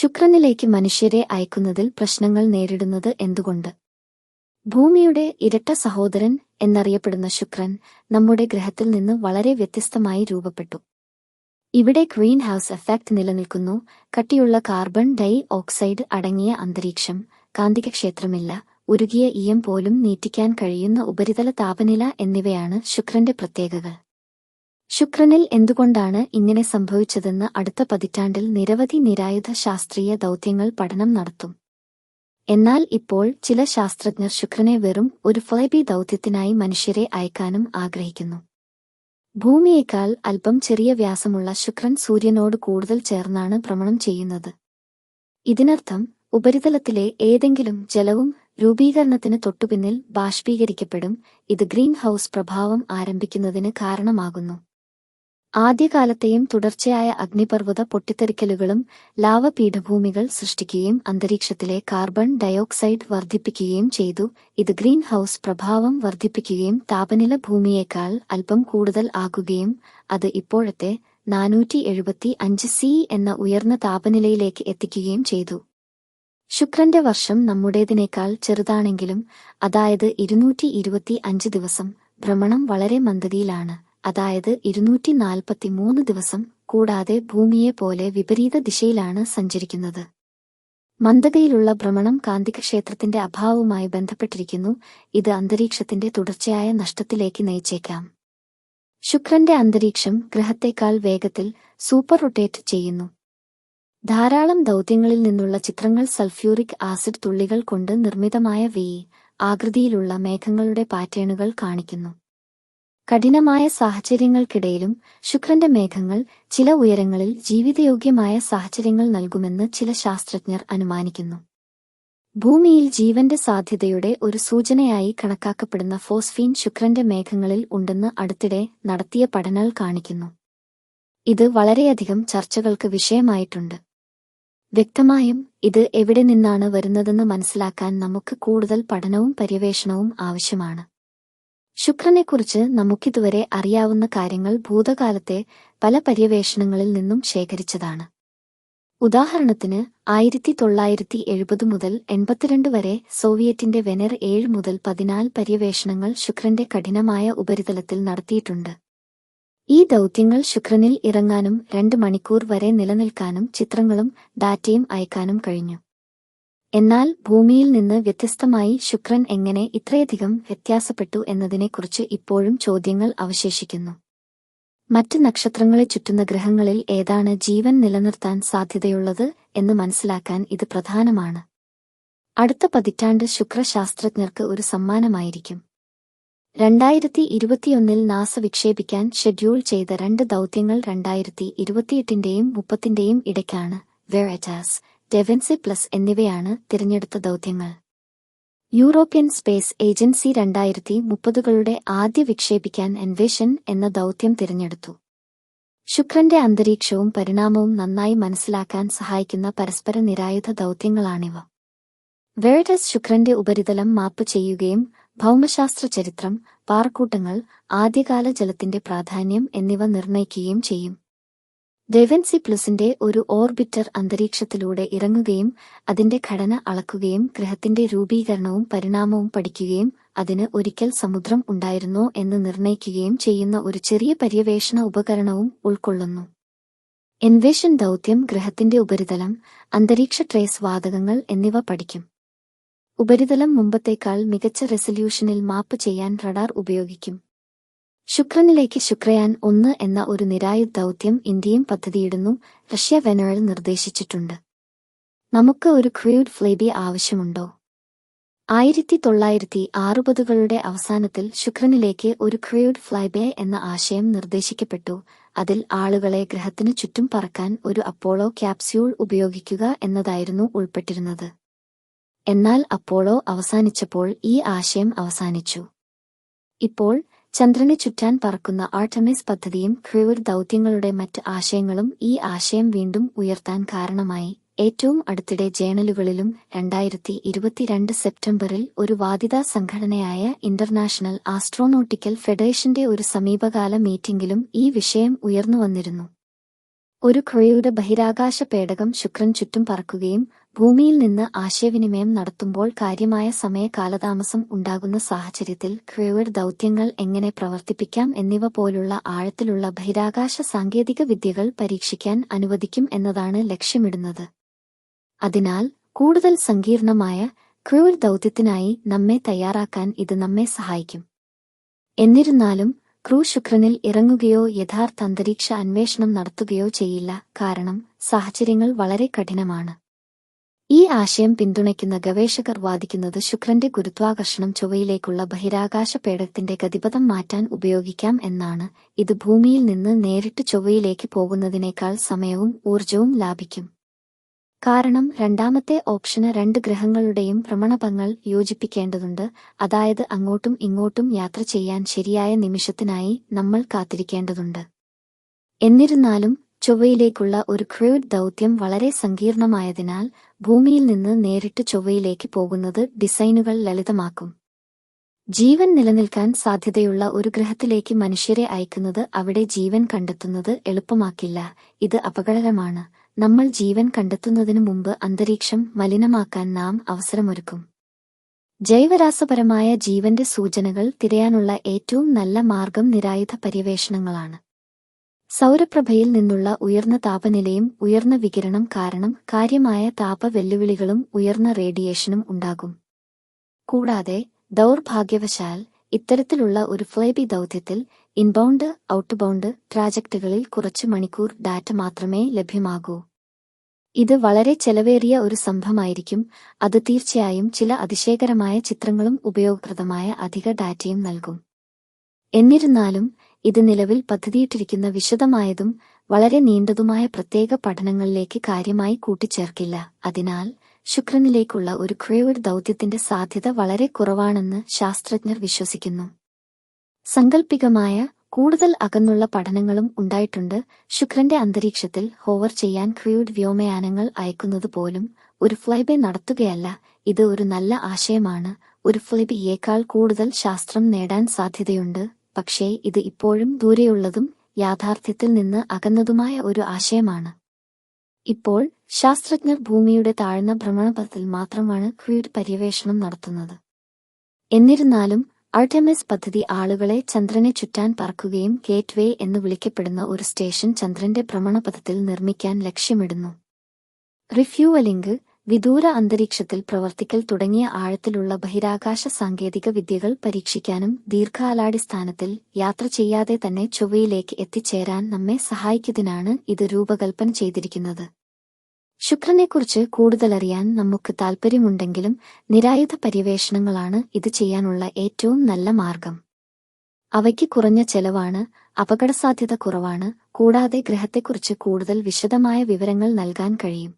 ശുക്രനിലേക്ക് മനുഷ്യരെ അയക്കുന്നതിൽ പ്രശ്നങ്ങൾ നേരിടുന്നത് എന്തുകൊണ്ട്? ഭൂമിയുടെ ഇരട്ട സഹോദരൻ എന്നറിയപ്പെടുന്ന ശുക്രൻ നമ്മുടെ ഗ്രഹത്തിൽ നിന്ന് വളരെ വ്യത്യസ്തമായി രൂപപ്പെട്ടു. ഇവിടെ ഗ്രീൻ ഹൌസ് എഫക്ട് നിലനിൽക്കുന്നു. കട്ടിയുള്ള കാർബൺ ഡൈ ഓക്സൈഡ് അടങ്ങിയ അന്തരീക്ഷം കാന്തികക്ഷേത്രമില്ല ഉരുകിയ ഈയം പോലും നീറ്റിക്കാൻ കഴിയുന്ന ഉപരിതല താപനില എന്നിവയാണ് ശുക്രന്റെ പ്രത്യേകതകൾ. ശുക്രനിൽ എന്തുകൊണ്ടാണ് ഇങ്ങനെ സംഭവിച്ചതെന്ന് അടുത്ത പതിറ്റാണ്ടിൽ നിരവധി നിരായുധ ശാസ്ത്രീയ ദൗത്യങ്ങൾ പഠനം നടത്തും. എന്നാൽ ഇപ്പോൾ ചില ശാസ്ത്രജ്ഞർ ശുക്രനെ വെറും ഒരു ഫ്ലൈബി ദൗത്യത്തിനായി മനുഷ്യരെ അയക്കാനും ആഗ്രഹിക്കുന്നു. ഭൂമിയേക്കാൾ അല്പം ചെറിയ വ്യാസമുള്ള ശുക്രൻ സൂര്യനോട് കൂടുതൽ ചേർന്നാണ് ഭ്രമണം ചെയ്യുന്നത്. ഇതിനർത്ഥം ഉപരിതലത്തിലെ ഏതെങ്കിലും ജലവും രൂപീകരണത്തിന് തൊട്ടുപിന്നിൽ ബാഷ്പീകരിക്കപ്പെടും. ഇത് ഗ്രീൻ ഹൌസ് പ്രഭാവം ആരംഭിക്കുന്നതിന് കാരണമാകുന്നു. ആദ്യകാലത്തെയും തുടർച്ചയായ അഗ്നിപർവത പൊട്ടിത്തെറിക്കലുകളും ലാവ പീഠഭൂമികൾ സൃഷ്ടിക്കുകയും അന്തരീക്ഷത്തിലെ കാർബൺ ഡയോക്സൈഡ് വർദ്ധിപ്പിക്കുകയും ചെയ്തു. ഇത് ഗ്രീൻ ഹൌസ് പ്രഭാവം വർദ്ധിപ്പിക്കുകയും താപനില ഭൂമിയേക്കാൾ അല്പം കൂടുതൽ ആകുകയും അത് ഇപ്പോഴത്തെ നാനൂറ്റി എഴുപത്തി അഞ്ച് സി എന്ന ഉയർന്ന താപനിലയിലേക്ക് എത്തിക്കുകയും ചെയ്തു. ശുക്രന്റെ വർഷം നമ്മുടേതിനേക്കാൾ ചെറുതാണെങ്കിലും അതായത് ഇരുന്നൂറ്റി ദിവസം ഭ്രമണം വളരെ മന്ദതിയിലാണ്. അതായത് ഇരുന്നൂറ്റി നാൽപ്പത്തിമൂന്ന് ദിവസം കൂടാതെ ഭൂമിയെ പോലെ വിപരീത ദിശയിലാണ് സഞ്ചരിക്കുന്നത്. മന്ദതയിലുള്ള ഭ്രമണം കാന്തികക്ഷേത്രത്തിന്റെ അഭാവവുമായി ബന്ധപ്പെട്ടിരിക്കുന്നു. ഇത് അന്തരീക്ഷത്തിന്റെ തുടർച്ചയായ നഷ്ടത്തിലേക്ക് നയിച്ചേക്കാം. ശുക്രന്റെ അന്തരീക്ഷം ഗ്രഹത്തേക്കാൾ വേഗത്തിൽ സൂപ്പർ റൊട്ടേറ്റ് ചെയ്യുന്നു. ധാരാളം ദൗത്യങ്ങളിൽ നിന്നുള്ള ചിത്രങ്ങൾ സൾഫ്യൂറിക് ആസിഡ് തുള്ളികൾ കൊണ്ട് നിർമ്മിതമായ വി ആകൃതിയിലുള്ള മേഘങ്ങളുടെ പാറ്റേണുകൾ കാണിക്കുന്നു. കഠിനമായ സാഹചര്യങ്ങൾക്കിടയിലും ശുക്രന്റെ മേഘങ്ങൾ ചില ഉയരങ്ങളിൽ ജീവിതയോഗ്യമായ സാഹചര്യങ്ങൾ നൽകുമെന്ന് ചില ശാസ്ത്രജ്ഞർ അനുമാനിക്കുന്നു. ഭൂമിയിൽ ജീവന്റെ സാധ്യതയുടെ ഒരു സൂചനയായി കണക്കാക്കപ്പെടുന്ന ഫോസ്ഫീൻ ശുക്രന്റെ മേഘങ്ങളിൽ ഉണ്ടെന്ന് അടുത്തിടെ നടത്തിയ പഠനങ്ങൾ കാണിക്കുന്നു. ഇത് വളരെയധികം ചർച്ചകൾക്ക് വിഷയമായിട്ടുണ്ട്. വ്യക്തമായും ഇത് എവിടെ നിന്നാണ് വരുന്നതെന്ന് മനസ്സിലാക്കാൻ നമുക്ക് കൂടുതൽ പഠനവും പര്യവേഷണവും ആവശ്യമാണ്. ശുക്രനെക്കുറിച്ച് നമുക്കിതുവരെ അറിയാവുന്ന കാര്യങ്ങൾ ഭൂതകാലത്തെ പല പര്യവേഷണങ്ങളിൽ നിന്നും ശേഖരിച്ചതാണ്. ഉദാഹരണത്തിന് ആയിരത്തി തൊള്ളായിരത്തി എഴുപത് മുതൽ എൺപത്തിരണ്ട് വരെ സോവിയറ്റിന്റെ വെനർ ഏഴ് മുതൽ പതിനാല് പര്യവേഷണങ്ങൾ ശുക്രന്റെ കഠിനമായ ഉപരിതലത്തിൽ നടത്തിയിട്ടുണ്ട്. ഈ ദൗത്യങ്ങൾ ശുക്രനിൽ ഇറങ്ങാനും രണ്ട് മണിക്കൂർ വരെ നിലനിൽക്കാനും ചിത്രങ്ങളും ഡാറ്റയും അയക്കാനും കഴിഞ്ഞു. എന്നാൽ ഭൂമിയിൽ നിന്ന് വ്യത്യസ്തമായി ശുക്രൻ എങ്ങനെ ഇത്രയധികം വ്യത്യാസപ്പെട്ടു എന്നതിനെക്കുറിച്ച് ഇപ്പോഴും ചോദ്യങ്ങൾ അവശേഷിക്കുന്നു. മറ്റ് നക്ഷത്രങ്ങളെ ചുറ്റുന്ന ഗ്രഹങ്ങളിൽ ഏതാണ് ജീവൻ നിലനിർത്താൻ സാധ്യതയുള്ളത് എന്ന് മനസ്സിലാക്കാൻ ഇത് പ്രധാനമാണ്. അടുത്ത പതിറ്റാണ്ട് ശുക്രശാസ്ത്രജ്ഞർക്ക് ഒരു സമ്മാനമായിരിക്കും. രണ്ടായിരത്തി ഇരുപത്തിയൊന്നിൽ നാസ വിക്ഷേപിക്കാൻ ഷെഡ്യൂൾ ചെയ്ത രണ്ട് ദൗത്യങ്ങൾ രണ്ടായിരത്തി ഇരുപത്തിയെട്ടിന്റെയും മുപ്പത്തിന്റെയും ഇടയ്ക്കാണ് വെററ്റാസ് ഡെവൻസി പ്ലസ് എന്നിവയാണ് തിരഞ്ഞെടുത്ത ദൗത്യങ്ങൾ. യൂറോപ്യൻ സ്പേസ് ഏജൻസി രണ്ടായിരത്തി മുപ്പതുകളുടെ ആദ്യ വിക്ഷേപിക്കാൻ എൻവേഷൻ എന്ന ദൗത്യം തിരഞ്ഞെടുത്തു. ശുക്രന്റെ അന്തരീക്ഷവും പരിണാമവും നന്നായി മനസ്സിലാക്കാൻ സഹായിക്കുന്ന പരസ്പര നിരായുധ ദൗത്യങ്ങളാണിവ. വേഡസ് ശുക്രന്റെ ഉപരിതലം മാപ്പ് ചെയ്യുകയും ഭൗമശാസ്ത്ര ചരിത്രം പാർക്കൂട്ടങ്ങൾ ആദ്യകാല ജലത്തിന്റെ പ്രാധാന്യം എന്നിവ നിർണയിക്കുകയും ചെയ്യും. ഡെവൻസി പ്ലസിന്റെ ഒരു ഓർബിറ്റർ അന്തരീക്ഷത്തിലൂടെ ഇറങ്ങുകയും അതിന്റെ ഘടന അളക്കുകയും ഗ്രഹത്തിന്റെ രൂപീകരണവും പരിണാമവും പഠിക്കുകയും അതിന് ഒരിക്കൽ സമുദ്രം ഉണ്ടായിരുന്നോ എന്ന് നിർണയിക്കുകയും ചെയ്യുന്ന ഒരു ചെറിയ പര്യവേഷണ ഉപകരണവും ഉൾക്കൊള്ളുന്നു. എൻവേഷൻ ദൗത്യം ഗ്രഹത്തിന്റെ ഉപരിതലം അന്തരീക്ഷ ട്രേസ് വാതകങ്ങൾ എന്നിവ പഠിക്കും. ഉപരിതലം മുമ്പത്തേക്കാൾ മികച്ച റെസല്യൂഷനിൽ മാപ്പ് ചെയ്യാൻ റഡാർ ഉപയോഗിക്കും. ശുക്രനിലേക്ക് ശുക്രയാൻ ഒന്ന് എന്ന ഒരു നിരായുധ ദൗത്യം ഇന്ത്യയും പദ്ധതിയിടുന്നു റഷ്യ വെനോൾ നിർദ്ദേശിച്ചിട്ടുണ്ട്. നമുക്ക് ഒരു ക്രൂഡ് ഫ്ലേബി ആവശ്യമുണ്ടോ? ആയിരത്തി തൊള്ളായിരത്തി അറുപതുകളുടെ അവസാനത്തിൽ ശുക്രനിലേക്ക് ഒരു ക്രൂഡ് ഫ്ലൈബേ എന്ന ആശയം നിർദ്ദേശിക്കപ്പെട്ടു. അതിൽ ആളുകളെ ഗ്രഹത്തിനു ചുറ്റും പറക്കാൻ ഒരു അപ്പോളോ ക്യാപ്സ്യൂൾ ഉപയോഗിക്കുക എന്നതായിരുന്നു ഉൾപ്പെട്ടിരുന്നത്. എന്നാൽ അപ്പോളോ അവസാനിച്ചപ്പോൾ ഈ ആശയം അവസാനിച്ചു. ഇപ്പോൾ ചന്ദ്രനെ ചുറ്റാൻ പറക്കുന്ന ആർട്ടമിസ് പദ്ധതിയും ക്രൂർ ദൗത്യങ്ങളുടെ മറ്റ് ആശയങ്ങളും ഈ ആശയം വീണ്ടും ഉയർത്താൻ കാരണമായി. ഏറ്റവും അടുത്തിടെ ജേണലുകളിലും രണ്ടായിരത്തി ഇരുപത്തിരണ്ട് സെപ്റ്റംബറിൽ ഒരു വാദിതാ സംഘടനയായ ഇന്റർനാഷണൽ ആസ്ട്രോനോട്ടിക്കൽ ഫെഡറേഷന്റെ ഒരു സമീപകാല മീറ്റിംഗിലും ഈ വിഷയം ഉയർന്നുവന്നിരുന്നു. ഒരു ക്രയുടെ ബഹിരാകാശ പേടകം ശുക്രൻ ചുറ്റും പറക്കുകയും ഭൂമിയിൽ നിന്ന് ആശയവിനിമയം നടത്തുമ്പോൾ കാര്യമായ സമയ കാലതാമസം ഉണ്ടാകുന്ന സാഹചര്യത്തിൽ ക്രയുടെ ദൗത്യങ്ങൾ എങ്ങനെ പ്രവർത്തിപ്പിക്കാം എന്നിവ പോലുള്ള ആഴത്തിലുള്ള ബഹിരാകാശ സാങ്കേതിക വിദ്യകൾ പരീക്ഷിക്കാൻ അനുവദിക്കും എന്നതാണ് ലക്ഷ്യമിടുന്നത്. അതിനാൽ കൂടുതൽ സങ്കീർണമായ ക്രൂർ ദൗത്യത്തിനായി നമ്മെ തയ്യാറാക്കാൻ ഇത് നമ്മെ സഹായിക്കും. എന്നിരുന്നാലും ക്രൂ ശുക്രനിൽ ഇറങ്ങുകയോ യഥാർത്ഥ അന്തരീക്ഷ അന്വേഷണം നടത്തുകയോ ചെയ്യില്ല കാരണം സാഹചര്യങ്ങൾ വളരെ കഠിനമാണ്. ഈ ആശയം പിന്തുണയ്ക്കുന്ന ഗവേഷകർ വാദിക്കുന്നത് ശുക്രന്റെ ഗുരുത്വാകർഷണം ചൊവ്വയിലേക്കുള്ള ബഹിരാകാശ പേടകത്തിന്റെ ഗതിപഥം മാറ്റാൻ ഉപയോഗിക്കാം എന്നാണ്. ഇത് ഭൂമിയിൽ നിന്ന് നേരിട്ട് ചൊവ്വയിലേക്ക് പോകുന്നതിനേക്കാൾ സമയവും ഊർജവും ലാഭിക്കും. കാരണം രണ്ടാമത്തെ ഓപ്ഷന് രണ്ട് ഗ്രഹങ്ങളുടെയും ഭ്രമണപങ്ങൾ യോജിപ്പിക്കേണ്ടതുണ്ട്. അതായത് അങ്ങോട്ടും ഇങ്ങോട്ടും യാത്ര ചെയ്യാൻ ശരിയായ നിമിഷത്തിനായി നമ്മൾ കാത്തിരിക്കേണ്ടതുണ്ട്. എന്നിരുന്നാലും ചൊവ്വയിലേക്കുള്ള ഒരു ക്രൂഡ് ദൗത്യം വളരെ സങ്കീർണമായതിനാൽ ഭൂമിയിൽ നിന്ന് നേരിട്ട് ചൊവ്വയിലേക്ക് പോകുന്നത് ഡിസൈനുകൾ ലളിതമാക്കും. ജീവൻ നിലനിൽക്കാൻ സാധ്യതയുള്ള ഒരു ഗ്രഹത്തിലേക്ക് മനുഷ്യരെ അയക്കുന്നത് അവിടെ ജീവൻ കണ്ടെത്തുന്നത് എളുപ്പമാക്കില്ല. ഇത് അപകടകരമാണ്. നമ്മൾ ജീവൻ കണ്ടെത്തുന്നതിനു മുമ്പ് അന്തരീക്ഷം മലിനമാക്കാൻ നാം അവസരമൊരുക്കും. ജൈവരാസപരമായ ജീവന്റെ സൂചനകൾ തിരയാനുള്ള ഏറ്റവും നല്ല മാർഗം നിരായുധ പര്യവേഷണങ്ങളാണ്. സൗരപ്രഭയിൽ നിന്നുള്ള ഉയർന്ന താപനിലയും ഉയർന്ന വികിരണം കാരണം കാര്യമായ താപ വെല്ലുവിളികളും ഉയർന്ന റേഡിയേഷനും ഉണ്ടാകും. കൂടാതെ ദൗർഭാഗ്യവശാൽ ഇത്തരത്തിലുള്ള ഒരു ഫ്ലേബി ദൗത്യത്തിൽ ഇൻബൗണ്ട് ഔട്ട്ബൗണ്ട് ട്രാജക്റ്റുകളിൽ കുറച്ച് മണിക്കൂർ ഡാറ്റ മാത്രമേ ലഭ്യമാകൂ. ഇത് വളരെ ചെലവേറിയ ഒരു സംഭവമായിരിക്കും. അത് തീർച്ചയായും ചില അതിശയകരമായ ചിത്രങ്ങളും ഉപയോഗപ്രദമായ അധിക ഡാറ്റയും നൽകും. എന്നിരുന്നാലും ഇത് നിലവിൽ പദ്ധതിയിട്ടിരിക്കുന്ന വിശദമായതും വളരെ നീണ്ടതുമായ പ്രത്യേക പഠനങ്ങളിലേക്ക് കാര്യമായി കൂട്ടിച്ചേർക്കില്ല. അതിനാൽ ശുക്രനിലേക്കുള്ള ഒരു ക്രേവഡ് ദൗത്യത്തിന്റെ സാധ്യത വളരെ കുറവാണെന്ന് ശാസ്ത്രജ്ഞർ വിശ്വസിക്കുന്നു. സങ്കല്പികമായ കൂടുതൽ അകന്നുള്ള പഠനങ്ങളും ഉണ്ടായിട്ടുണ്ട്. ശുക്രന്റെ അന്തരീക്ഷത്തിൽ ഹോവർ ചെയ്യാൻ ക്രൂഡ് വ്യോമയാനങ്ങൾ അയക്കുന്നത് പോലും ഒരു ഫ്ലൈബേ നടത്തുകയല്ല. ഇത് ഒരു നല്ല ആശയമാണ്. ഒരു ഫ്ലൈബിയേക്കാൾ കൂടുതൽ ശാസ്ത്രം നേടാൻ സാധ്യതയുണ്ട്. പക്ഷേ ഇത് ഇപ്പോഴും ദൂരെയുള്ളതും യാഥാർത്ഥ്യത്തിൽ നിന്ന് അകന്നതുമായ ഒരു ആശയമാണ്. ഇപ്പോൾ ശാസ്ത്രജ്ഞർ ഭൂമിയുടെ താഴ്ന്ന ഭ്രമണപഥത്തിൽ മാത്രമാണ് ക്വീഡ് പര്യവേഷണം നടത്തുന്നത്. എന്നിരുന്നാലും അർട്ടമിസ് പദ്ധതി ആളുകളെ ചന്ദ്രനെ ചുറ്റാൻ പറക്കുകയും ഗേറ്റ്വേ എന്ന് വിളിക്കപ്പെടുന്ന ഒരു സ്റ്റേഷൻ ചന്ദ്രന്റെ ഭ്രമണപഥത്തിൽ നിർമ്മിക്കാൻ ലക്ഷ്യമിടുന്നു. റിഫ്യൂവലിംഗ് വിദൂര അന്തരീക്ഷത്തിൽ പ്രവർത്തിക്കൽ തുടങ്ങിയ ആഴത്തിലുള്ള ബഹിരാകാശ സാങ്കേതിക വിദ്യകൾ പരീക്ഷിക്കാനും ദീർഘകാലാടിസ്ഥാനത്തിൽ യാത്ര ചെയ്യാതെ തന്നെ ചൊവ്വയിലേക്ക് എത്തിച്ചേരാൻ നമ്മെ സഹായിക്കുന്നതിനാണ് ഇത് രൂപകൽപ്പന ചെയ്തിരിക്കുന്നത്. ശുക്രനെക്കുറിച്ച് കൂടുതലറിയാൻ നമുക്ക് താൽപ്പര്യമുണ്ടെങ്കിലും നിരായുധ പര്യവേഷണങ്ങളാണ് ഇത് ചെയ്യാനുള്ള ഏറ്റവും നല്ല മാർഗം. അവയ്ക്ക് കുറഞ്ഞ ചെലവാണ് അപകടസാധ്യത കുറവാണ് കൂടാതെ ഗ്രഹത്തെക്കുറിച്ച് കൂടുതൽ വിശദമായ വിവരങ്ങൾ നൽകാൻ കഴിയും.